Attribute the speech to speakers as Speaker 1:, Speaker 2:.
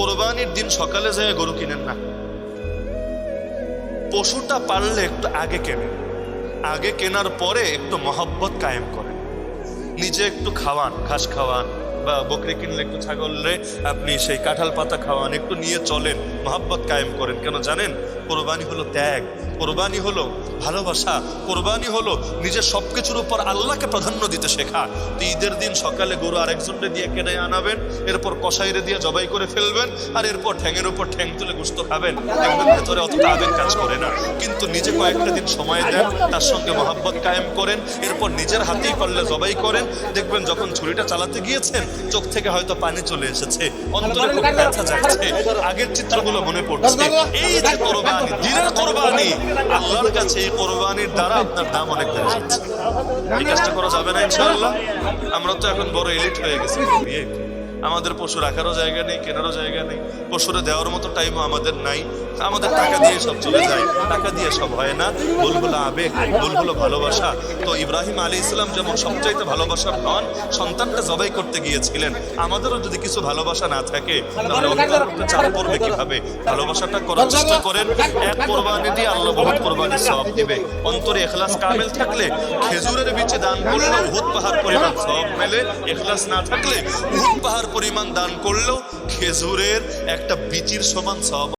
Speaker 1: কোরবানির দিন সকালে যায় গরু কিনেন না। পশুটা পারলে একটু আগে কেনেন আগে কেনার পরে একটু মহব্বত কায়েম করেন নিজে একটু খাওয়ান, ঘাস খাওয়ান বা বকরি কিনলে একটু ছাগলরে আপনি সেই কাঁঠাল পাতা খাওয়ান, একটু নিয়ে চলেন, মহাব্বত কায়েম করেন। কেন জানেন? কোরবানি হলো ত্যাগ, কোরবানি হলো ভালোবাসা, কোরবানি হলো নিজের সব কিছুর উপর আল্লাহকে প্রাধান্য দিতে শেখা। তো ঈদের দিন সকালে গরু আরেকজনরে দিয়ে কেটে আনাবেন, এরপর কষাইরে দিয়ে জবাই করে ফেলবেন, আর এরপর ঠ্যাঙের উপর ঠ্যাং তুলে গুস্ত খাবেন। ভেতরে অতটা আবেগ কাজ করে না। কিন্তু নিজে কয়েকটা দিন সময় দেন, তার সঙ্গে মহাব্বত কায়েম করেন, এরপর নিজের হাতেই পারলে জবাই করেন। দেখবেন যখন ছুরিটা চালাতে গিয়েছেন, চোখ থেকে হয়তো পানি চলে এসেছে, অন্তরে খুব ব্যথা যাচ্ছে। আগের চিত্রগুলো মনে পড়ছে। এই যে কোরবানি, দিনের কোরবানি, আল্লাহর কাছে এই কোরবানির দ্বারা আপনার দাম অনেক বেড়ে যাচ্ছে। এই কাজটা করা যাবে না, ইনশাআল্লাহ। আমরা তো এখন বড় এলিট হয়ে গেছি আমাদের পশু রাখারও জায়গা নেই, কেনারও জায়গা নেই। পশুরে দেওয়ার মতো টাইমও আমাদের নাই। আমাদের টাকা দিয়ে সব চলে যায়। টাকা দিয়ে সব হয় না। ভুল হলো আবেগ ভুল হলো ভালোবাসা। তো ইব্রাহিম আলী ইসলাম যেমন সবচাইতে ভালোবাসার ধন, সন্তানটা জবাই করতে গিয়েছিলেন। আমাদেরও যদি কিছু ভালোবাসা না থাকে চাপ পড়বে কীভাবে? ভালোবাসাটা করার চেষ্টা করেন। এক কোরবানি দিয়ে আল্লাহ বহুত কোরবানি সব দিবে। অন্তরে এখলাস কামেল থাকলে, খেজুরের বিচে দান করলে উহুদ পাহাড় পরিমাণ সব মেলে। এখলাস না থাকলে উহুদ পাহাড় পরিমাণ দান করলেও খেজুরের একটা বিচির সমান সব